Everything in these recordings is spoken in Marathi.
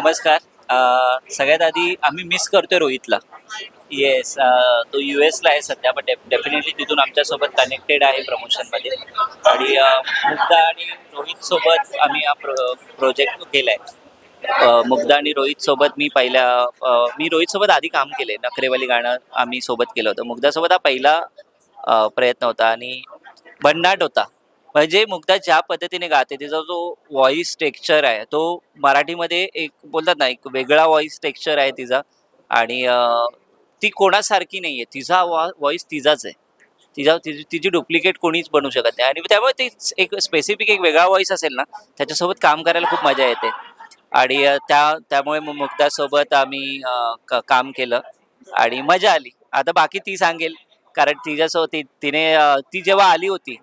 नमस्कार. सगळ्यात आधी आम्ही मिस करतोय रोहितला. येस तो यू एसला आहे सध्या पण डेफिनेटली तिथून आमच्यासोबत कनेक्टेड आहे प्रमोशनमध्ये आणि मुग्धा आणि रोहितसोबत आम्ही हा प्रो प्रोजेक्ट केला आहे मुग्धा आणि रोहितसोबत मी पहिल्या मी मी रोहितसोबत आधी काम केले नखरेवाली गाणं आम्ही सोबत केलं होतं. मुग्धासोबत हा पहिला प्रयत्न होता. आणि भन्नाट होता. म्हणजे मुग्धा ज्या पद्धतीने गाते तिचा जो व्हॉइस टेक्स्चर आहे तो मराठीमध्ये एक बोलतात ना एक वेगळा व्हॉइस टेक्स्चर आहे तिचा. आणि अं, ती कोणासारखी नाही आहे तिचा व्हॉइस तिचाच आहे. तिचा तिची तिची डुप्लिकेट कोणीच बनवू शकत नाही. आणि त्यामुळे ती एक स्पेसिफिक एक वेगळा व्हॉइस असेल ना त्याच्यासोबत काम करायला खूप मजा येते. आणि अं, त्या त्यामुळे मग मुग्धासोबत आम्ही अं, क- काम केलं. आणि मजा आली. आता बाकी ती सांगेल. कारण तिच्यासोबत ती तिने अं, ती जेव्हा आली होती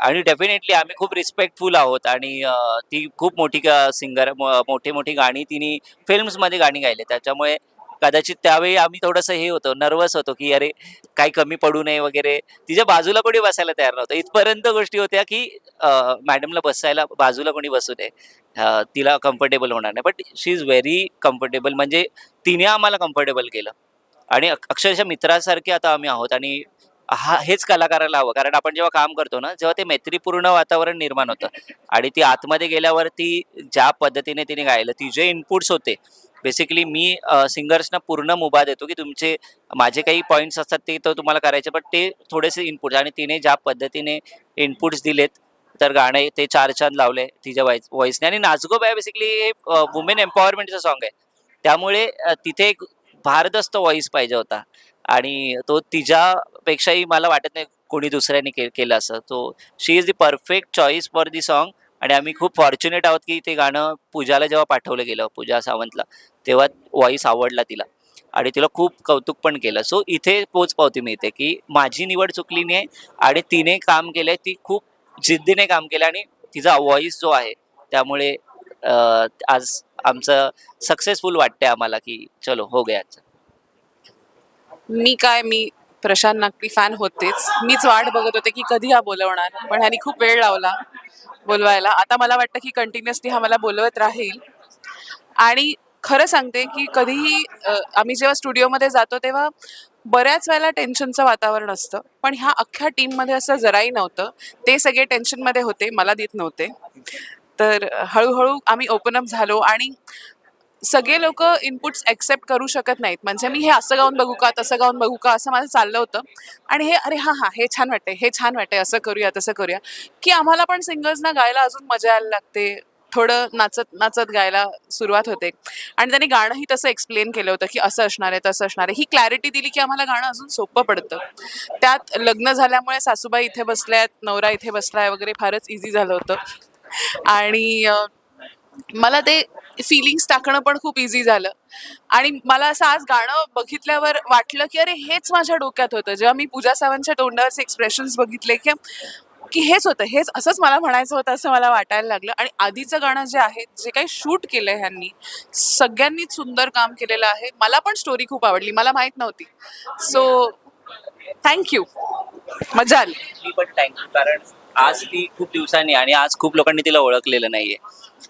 आणि डेफिनेटली आम्ही खूप रिस्पेक्टफुल आहोत आणि ती खूप मोठी सिंगर मोठी मोठी गाणी तिने फिल्म्समध्ये गाणी गायले. त्याच्यामुळे कदाचित त्यावेळी आम्ही थोडंसं हे होतो नर्वस होतो की अरे काही कमी पडू नये वगैरे. तिच्या बाजूला कोणी बसायला तयार नव्हतं. इथपर्यंत गोष्टी होत्या की मॅडमला बसायला बाजूला कोणी बसू नये तिला कम्फर्टेबल होणार नाही. But she is very comfortable म्हणजे तिने आम्हाला कम्फर्टेबल केलं. आणि अक्षरशः मित्रासारखे आता आम्ही आहोत आणि हा हेच कलाकाराला हवं. कारण आपण जेव्हा काम करतो ना जेव्हा ते मैत्रीपूर्ण वातावरण निर्माण होतं. आणि ती आतमध्ये गेल्यावर ती ज्या पद्धतीने तिने गायलं ती जे इनपुट्स होते बेसिकली मी सिंगर्सना पूर्ण मुभा देतो की तुमचे माझे काही पॉईंट्स असतात ते तर तुम्हाला करायचे पण ते थोडेसे इनपुट आणि तिने ज्या पद्धतीने इनपुट्स दिलेत तर गाणे ते चार चांद लावले तिच्या वॉइस वॉइसने आणि नाचगो बाय बेसिकली हे वुमेन एम्पॉवरमेंटचं सॉन्ग आहे. त्यामुळे तिथे एक भारदस्त व्हॉइस पाहिजे होता. आणि तो तिच्या पेक्षाही मला वाटत नाही कोणी दुसऱ्याने के केलं असं. तो she is the perfect choice for the song आणि आम्ही खूप फॉर्च्युनेट आहोत की ते गाणं पूजाला जेव्हा पाठवलं गेलं पूजा सावंतला तेव्हा व्हॉइस आवडला तिला आणि तिला खूप कौतुक पण केलं. सो इथे पोच पावती मिळते की माझी निवड चुकली नाही आणि तिने काम केलंय ती खूप जिद्दीने काम केलं आणि तिचा व्हॉइस जो आहे त्यामुळे आज आमचं सक्सेसफुल वाटतंय आम्हाला की चलो हो गया मी काय मी प्रशांत नागपी फॅन होतेच. मीच वाट बघत होते की कधी हा बोलवणार. पण ह्यानी खूप वेळ लावला बोलवायला. आता मला वाटतं की कंटिन्युअसली हा मला बोलवत राहील. आणि खरं सांगते की कधीही आम्ही जेव्हा स्टुडिओमध्ये जातो तेव्हा बऱ्याच वेळेला टेन्शनचं वातावरण असतं. पण ह्या अख्ख्या टीममध्ये असं जराही नव्हतं. ते सगळे टेन्शनमध्ये होते मला देत नव्हते. तर हळूहळू आम्ही ओपन अप झालो आणि सगळे लोक इनपुट्स ॲक्सेप्ट करू शकत नाहीत. म्हणजे मी हे असं गाऊन बघू का तसं गाऊन बघू का असं माझं चाललं होतं. आणि हे अरे हां हां हे छान वाटतंय हे छान वाटतंय असं करूया तसं करूया. की आम्हाला पण सिंगर्सना गायला अजून मजा यायला लागते. थोडं नाचत नाचत गायला सुरुवात होते. आणि त्यांनी गाणंही तसं एक्सप्लेन केलं होतं की असं असणार आहे तसं असणार आहे. ही क्लॅरिटी दिली की आम्हाला गाणं अजून सोपं पडतं. त्यात लग्न झाल्यामुळे सासूबाई इथे बसल्यात नवरा इथे बसलाय वगैरे फारच इझी झालं होतं. आणि मला ते फिलिंग्स टाकणं पण खूप इझी झालं. आणि मला असं आज गाणं बघितल्यावर वाटलं की अरे हेच माझ्या डोक्यात होतं. जेव्हा मी पूजा सावंतच्या तोंडावरचे एक्सप्रेशन्स बघितले की की हेच होतं. हेच असंच मला म्हणायचं होतं असं मला वाटायला लागलं. आणि आधीचं गाणं जे आहे जे काही शूट केलं आहे ह्यांनी सगळ्यांनीच सुंदर काम केलेलं आहे. मला पण स्टोरी खूप आवडली. मला माहीत नव्हती. सो थँक्यू मजा आली. मी पण थँक्यू कारण आज ती खूप दिवसांनी आणि आज खूप लोकांनी तिला ओळखलेलं नाहीये.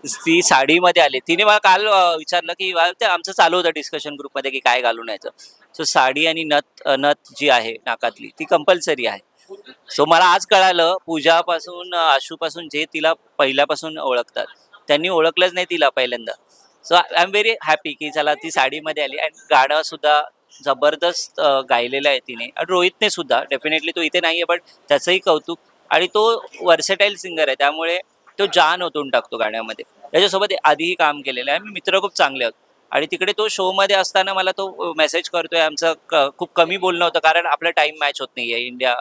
ती साडीमध्ये आली. तिने मला काल अं, विचारलं की वा- ते आमचं चालू होतं डिस्कशन ग्रुपमध्ये की काय घालून यायचं? सो साडी आणि नथ अं, नथ जी आहे नाकातली ती कंपल्सरी आहे. सो मला आज कळालं पूजापासून अं, आशूपासून जे तिला पहिल्यापासून ओळखतात त्यांनी ओळखलंच नाही तिला पहिल्यांदा. So I am very happy की चला ती साडीमध्ये आली आणि गाणं सुद्धा जबरदस्त अं, गायलेलं आहे तिने. आणि रोहितने सुद्धा डेफिनेटली तो इथे नाहीये बट त्याचंही कौतुक आणि तो वर्सेटाईल सिंगर आहे त्यामुळे तो जान ओतून टाकतो गाण्यामध्ये. त्याच्यासोबत आधीही काम केलेलं आहे. आम्ही मित्र खूप चांगले आहोत. आणि तिकडे तो शो मध्ये असताना मला तो मेसेज करतोय आमचं खूप कमी बोलणं होतं कारण आपलं टाइम मॅच होत नाहीये इंडिया.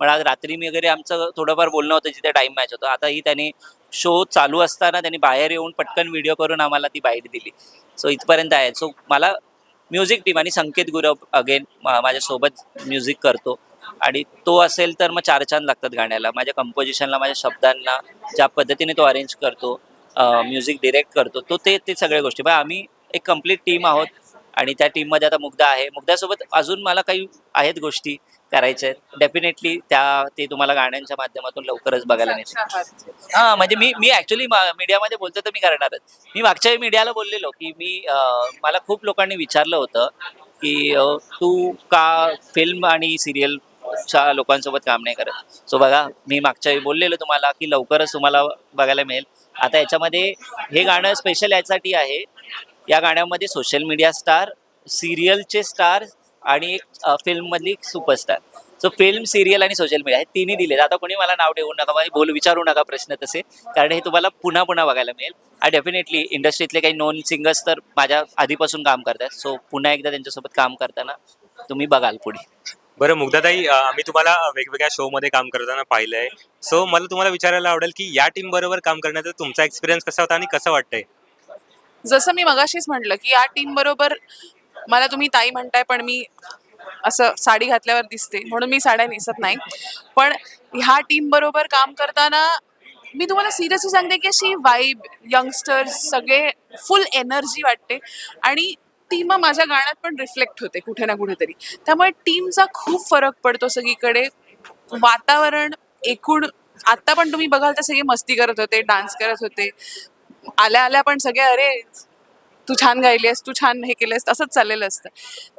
पण आज रात्री मी वगैरे आमचं थोडंफार बोलणं होतं जिथे टाइम मॅच होतं. आताही त्यांनी शो चालू असताना त्यांनी बाहेर येऊन पटकन व्हिडिओ करून आम्हाला ती बाईट दिली. सो इथपर्यंत आहे. सो मला म्युझिक टीम आणि संकेत गुरव अगेन माझ्यासोबत म्युझिक करतो. आणि तो असेल तर मग चार चांद लागतात गाण्याला. माझ्या कंपोजिशनला माझ्या शब्दांना ज्या पद्धतीने तो अरेंज करतो म्युझिक डिरेक्ट करतो तो ते ते सगळ्या गोष्टी. पण आम्ही एक कंप्लीट टीम आहोत आणि त्या टीममध्ये आता मुग्धा आहे. मुग्धासोबत अजून मला काही आहेत गोष्टी करायचे आहेत. डेफिनेटली त्या ते तुम्हाला गाण्यांच्या माध्यमातून लवकरच बघायला मिळतील. हा म्हणजे मी मी ऍक्च्युली मीडियामध्ये बोलतो तर मी करणारच. मी मागच्या मीडियाला बोललेलो की मी मला खूप लोकांनी विचारलं होतं की तू का फिल्म आणि सिरियलच्या लोकांसोबत काम नाही करत. सो बघा मी मागच्या वेळी बोललेलो तुम्हाला की लवकरच तुम्हाला बघायला मिळेल. आता याच्यामध्ये हे गाणं स्पेशल यासाठी आहे. या गाण्यामध्ये सोशल मीडिया स्टार सिरियलचे स्टार आणि एक फिल्ममधली सुपरस्टार सो फिल्म सिरियल आणि सोशल मीडिया हे तिन्ही दिले आता कोणी मला नाव ठेवू नका मला बोल विचारू नका प्रश्न तसे. कारण हे तुम्हाला पुन्हा पुन्हा बघायला मिळेल. आणि डेफिनेटली इंडस्ट्रीतले काही नॉन सिंगर्स तर माझ्या आधीपासून काम करतात सो पुन्हा एकदा त्यांच्यासोबत काम करताना तुम्ही बघाल पुढे. बरं मुग्धाताई अं, आम्ही तुम्हाला वेगवेगळ्या शो मध्ये काम करताना पाहिलंय. सो मला तुम्हाला विचारायला आवडेल की या टीम बरोबर काम करण्याचा तुमचा एक्सपिरियन्स कसा होता आणि कसं वाटतंय? जसं मी मगाशीच म्हटलं की या टीम बरोबर मला तुम्ही ताई म्हणताय पण मी असं साडी घातल्यावर दिसते म्हणून मी साड्या नेसत नाही. पण ह्या टीम बरोबर काम करताना मी तुम्हाला सिरियसली सांगते की अशी वाईब यंगस्टर्स सगळे फुल एनर्जी वाटते. आणि ती मग माझ्या गाण्यात पण रिफ्लेक्ट होते कुठे ना कुठेतरी. त्यामुळे टीमचा खूप फरक पडतो सगळीकडे. वातावरण एकूण आता पण तुम्ही बघाल तर सगळे मस्ती करत होते डान्स करत होते. आल्या आल्या पण सगळे अरे तू छान गायलीस तू छान हे केलंस असंच चाललेलं असतं.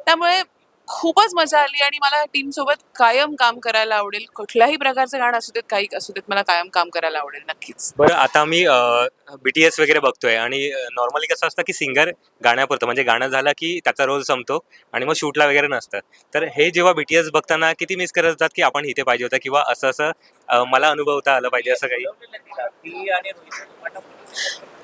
त्यामुळे खूपच मजा आली आणि मला टीम सोबत कायम काम करायला आवडेल. कुठल्याही प्रकारचं गाणं असू देत काही असू देत मला कायम काम करायला आवडेल नक्कीच. बरं आता आम्ही बीटीएस वगैरे बघतोय आणि नॉर्मली कसं असतं की सिंगर गाण्यापुरतं म्हणजे गाणं झालं की त्याचा रोल संपतो आणि मग शूटला वगैरे नसतं. तर हे जेव्हा बीटीएस बघताना किती मिस करत होतात की आपण इथे पाहिजे होतं किंवा असं असं अं, मला अनुभवता आलं पाहिजे असं काही?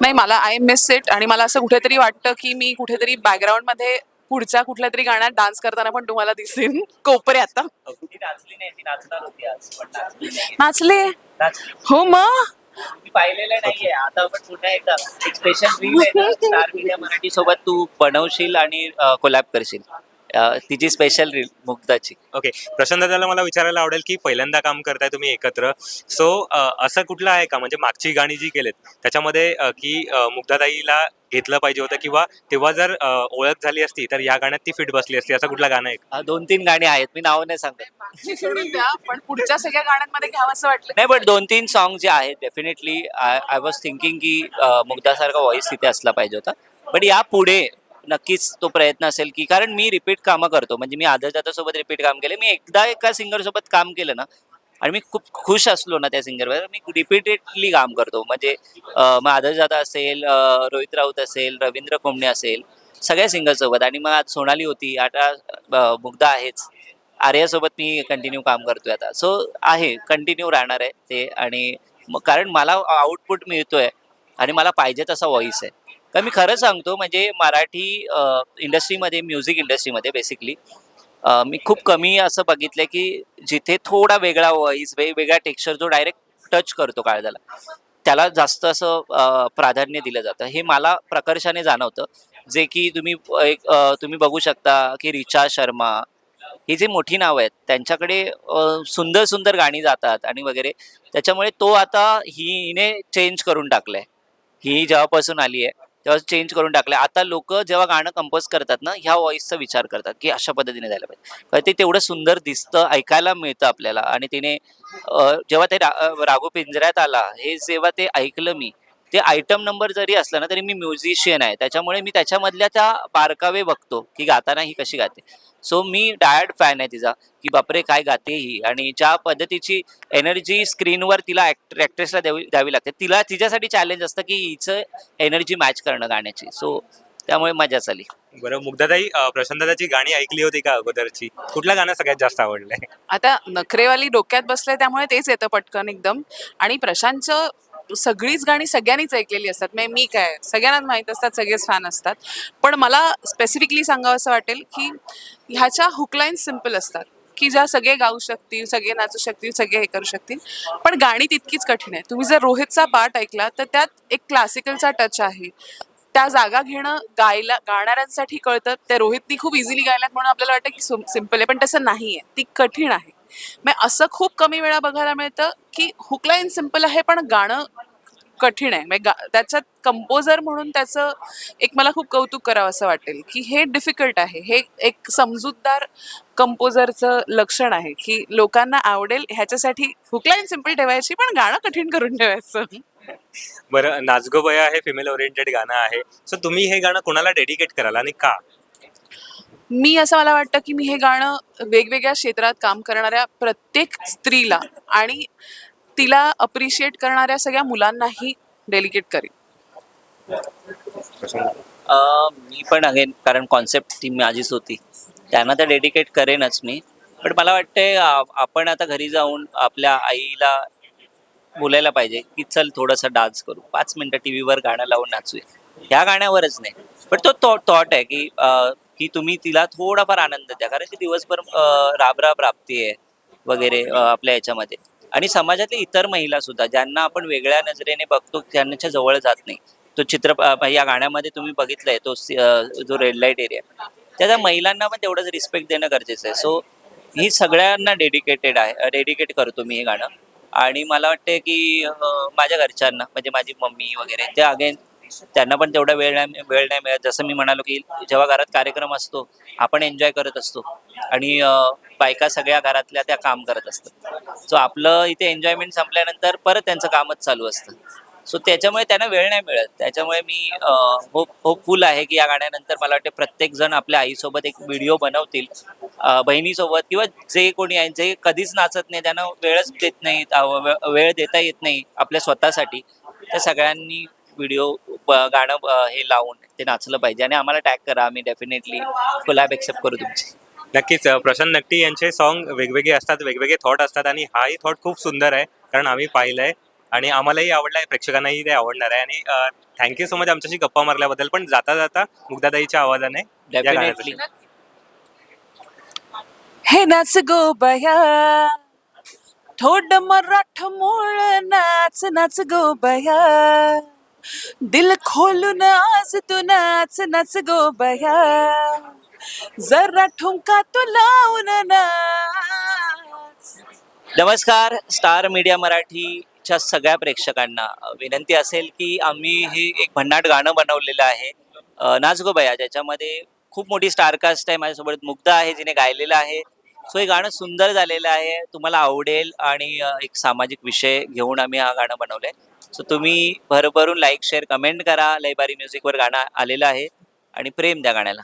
नाही मला आय मिस इट आणि मला असं कुठेतरी वाटतं की मी कुठेतरी बॅकग्राऊंडमध्ये पुढच्या कुठल्या तरी गाण्यात डान्स करताना पण तुम्हाला दिसेन. कोपऱ्यात ती नाचली नाही ती नाचणार होती आज पण नाचली नाही. नाचले? नाचली. हो मग? मी पाहिलेलं नाहीये. आता आपण पुन्हा एकदा एक स्पेशल रील आहे ना स्टार मीडिया मराठी सोबत तू बनवशील आणि कोलॅब करशील. अं, तिची स्पेशल रील मुग्धाची. ओके प्रशांत दादाला मला विचारायला आवडेल की पहिल्यांदा काम करताय तुम्ही एकत्र. सो असं कुठलं आहे का? म्हणजे मागची गाणी जी केलेत त्याच्यामध्ये अ, की अ, मुग्धाताईला घेतलं पाहिजे होतं किंवा तेव्हा जर ओळख झाली असती तर या गाण्यात ती फिट बसली असती. असं कुठलं गाणं आहे? दोन तीन गाणी आहेत. मी नाव नाही सांगत. सोडून द्या पण पुढच्या सगळ्या गाण्यांमध्ये घ्यावं असं वाटलं. नाही पण दोन तीन सॉन्ग जे आहेत डेफिनेटली आय वॉज थिंकिंग की मुग्धासारखा व्हॉइस तिथे असला पाहिजे होता. पण या पुढे नक्कीच तो प्रयत्न असेल की कारण मी रिपीट कामं करतो. म्हणजे मी आदर सोबत रिपीट काम केले. मी एकदा एका सिंगर सोबत काम केलं ना आणि मी खूप खुश असलो ना त्या सिंगरवर मी रिपीटेडली काम करतो. म्हणजे माधव मग असेल रोहित राऊत असेल रवींद्र कोंबणे असेल सगळ्या सिंगरसोबत आणि मग आज सोनाली होती आता मुग्धा आहेच. आर्यासोबत मी कंटिन्यू काम करतोय आता. सो आहे कंटिन्यू राहणार आहे ते. आणि कारण मला आउटपुट मिळतोय. आणि मला पाहिजे तसा व्हॉइस आहे. कारण मी खरं सांगतो म्हणजे मराठी इंडस्ट्रीमध्ये म्युझिक इंडस्ट्रीमध्ये बेसिकली मी खूप कमी असं बघितलं की जिथे थोडा वेगळा वॉइस वेगवेगळा टेक्स्चर जो डायरेक्ट टच करतो काळजाला त्याला जास्त असं प्राधान्य दिलं जातं. हे मला प्रकर्षाने जाणवतं. जे की तुम्ही एक तुम्ही बघू शकता की रिचा शर्मा ही जी मोठी नावं आहेत त्यांच्याकडे सुंदर सुंदर गाणी जातात आणि वगैरे. त्याच्यामुळे तो आता ही हिने चेंज करून टाकलंय. ही जेव्हापासून आली आहे तेव्हा चेंज करून टाकलंय. आता लोक जेव्हा गाणं कंपोज करतात ना ह्या व्हॉइसचा विचार करतात की अशा पद्धतीने जायला पाहिजे. ते तेवढं सुंदर दिसतं ऐकायला मिळतं आपल्याला. आणि तिने जेव्हा ते रा- राघू पिंजऱ्यात आला हे जेव्हा ते ऐकलं मी ते आयटम नंबर जरी असला ना तरी मी म्युझिशियन आहे. त्याच्यामुळे मी त्याच्यामधल्या त्या बारकावे बघतो की गाताना ही कशी गाते. सो मी डायड फॅन आहे तिचा की बापरे काय गाते ही. आणि ज्या पद्धतीची एनर्जी स्क्रीनवर तिला ॲक्ट्रेसला द्यावी द्यावी लागते तिला तिच्यासाठी चॅलेंज असतं की हिचं एनर्जी मॅच करणं गाण्याची. सो त्यामुळे मजाच आली. बरं मुग्धाताई अ, प्रशांत दादाची गाणी ऐकली होती का अगोदरची? कुठलं गाणं सगळ्यात जास्त आवडलंय? आता नखरेवाली डोक्यात बसले त्यामुळे तेच येतं पटकन एकदम. आणि प्रशांतचं सगळीच गाणी सगळ्यांनीच ऐकलेली असतात. म्हणजे मी काय सगळ्यांनाच माहीत असतात सगळेच फॅन असतात. पण मला स्पेसिफिकली सांगावं असं वाटेल की ह्याच्या हुकलाईन सिंपल असतात. की ज्या सगळे गाऊ शकतील सगळे नाचू शकतील सगळे हे करू शकतील. पण गाणी तितकीच कठीण आहे तुम्ही जर रोहितचा पार्ट ऐकला तर त्यात एक क्लासिकलचा टच आहे. त्या जागा घेणं गायला गाणाऱ्यांसाठी कळतं. त्या रोहितनी खूप इझिली गायल्यात म्हणून आपल्याला वाटतं की सिंपल आहे पण तसं नाही आहे ती कठीण आहे. मग असं खूप कमी वेळा बघायला मिळतं की हुकलाईन सिंपल आहे पण गाणं कठीण आहे. म्हणजे गा- त्याच्यात कंपोजर म्हणून त्याचं एक मला खूप कौतुक करावं असं वाटेल की हे डिफिकल्ट आहे. हे एक समजूतदार कंपोजरचं लक्षण आहे की लोकांना आवडेल ह्याच्यासाठी हुकलाईन सिंपल ठेवायची पण गाणं कठीण करून ठेवायचं. बरं नाचगो बया हे फिमेल ओरिएंटेड गाणं आहे. सो तुम्ही हे गाणं कोणाला डेडिकेट कराल आणि का? मी असं मला वाटतं की मी हे गाणं वेगवेगळ्या क्षेत्रात काम करणाऱ्या प्रत्येक स्त्रीला आणि तिला अप्रिशिएट करणाऱ्या सगळ्या मुलांनाही डेलिकेट करेन. मी पण अगेन कारण कॉन्सेप्ट ती माझीच होती. त्यांना तर डेडिकेट करेनच मी. पण मला वाटते आपण आता घरी जाऊन आपल्या आईला बोलायला पाहिजे की चल थोडासा डान्स करू. पाच मिनिटं टी व्हीवर गाणं लावून नाचूया. ह्या गाण्यावरच नाही. पण तो थॉट आहे की की तुम्ही तिला थोडाफार आनंद द्या. कारण की दिवसभर राबराब राबराब आहे वगैरे आपल्या याच्यामध्ये. आणि समाजातल्या इतर महिला सुद्धा ज्यांना आपण वेगळ्या नजरेने बघतो त्यांच्या जवळ जात नाही. तो चित्र या गाण्यामध्ये तुम्ही बघितलंय तो जो रेड लाइट एरिया त्या महिलांना पण तेवढंच रिस्पेक्ट देणं गरजेचं आहे. सो ही सगळ्यांना डेडिकेटेड आहे डेडिकेट करतो मी हे गाणं. आणि मला वाटते की माझ्या घरच्यांना म्हणजे माझी मम्मी वगैरे ते अगेन त्यांना पण तेवढा वेळ नाही वेळ नाही मिळत. जसं मी म्हणालो की जेव्हा घरात कार्यक्रम असतो आपण एन्जॉय करत असतो. आणि बायका सगळ्या घरातल्या त्या काम करत असतात. सो आपलं इथे एन्जॉयमेंट संपल्यानंतर परत त्यांचं कामच चालू असतं. सो त्याच्यामुळे त्यांना वेळ नाही मिळत. त्याच्यामुळे मी होप होपफुल आहे की या गाण्यानंतर मला वाटते प्रत्येक जण आपल्या आईसोबत एक व्हिडिओ बनवतील. बहिणीसोबत किंवा जे कोणी आहे जे कधीच नाचत नाही त्यांना वेळच देत नाही वेळ देता येत नाही आपल्या स्वतःसाठी. त्या सगळ्यांनी व्हिडिओ गाणं हे लावून ते नाचलं पाहिजे आणि आम्हाला टॅग करा. आम्ही डेफिनेटली कोलॅब एक्सेप्ट करू तुमची. नक्कीच प्रशांत नक्टी यांचे सॉन्ग वेगवेगळे असतात वेगवेगळे थॉट असतात आणि हाही थॉट खूप सुंदर आहे कारण आम्ही पाहिलंय आणि आम्हालाही आवडलं आहे प्रेक्षकांनाही ते आवडणार आहे. आणि थँक्यू सो मच आमच्याशी गप्पा मारल्याबद्दल. पण जाता जाता मुग्धाताईच्या आवाजाने हे नाच गो बया थोड मराठ मूळ नाच नाच गो बया दिल खोलून आज तू नाच नाच गो बया. जरा ठुमका तू लावून नाच. नमस्कार स्टार मीडिया मराठीच्या सगळ्या प्रेक्षकांना. विनंती असेल की आम्ही हे एक भन्नाट गाणं बनवलेलं आहे. नाच गो बया ज्याच्यामध्ये खूप मोठी स्टारकास्ट आहे माझ्यासोबत मुग्धा आहे जिने गायलेलं आहे. सो हे गाणं सुंदर झालेलं आहे. तुम्हाला आवडेल आणि एक सामाजिक विषय घेऊन आम्ही हा गाणं बनवलंय. सो तुम्ही भरभरून लाईक शेअर कमेंट करा. लयबारी म्युझिकवर गाणं आलेलं आहे. आणि प्रेम द्या गाण्याला.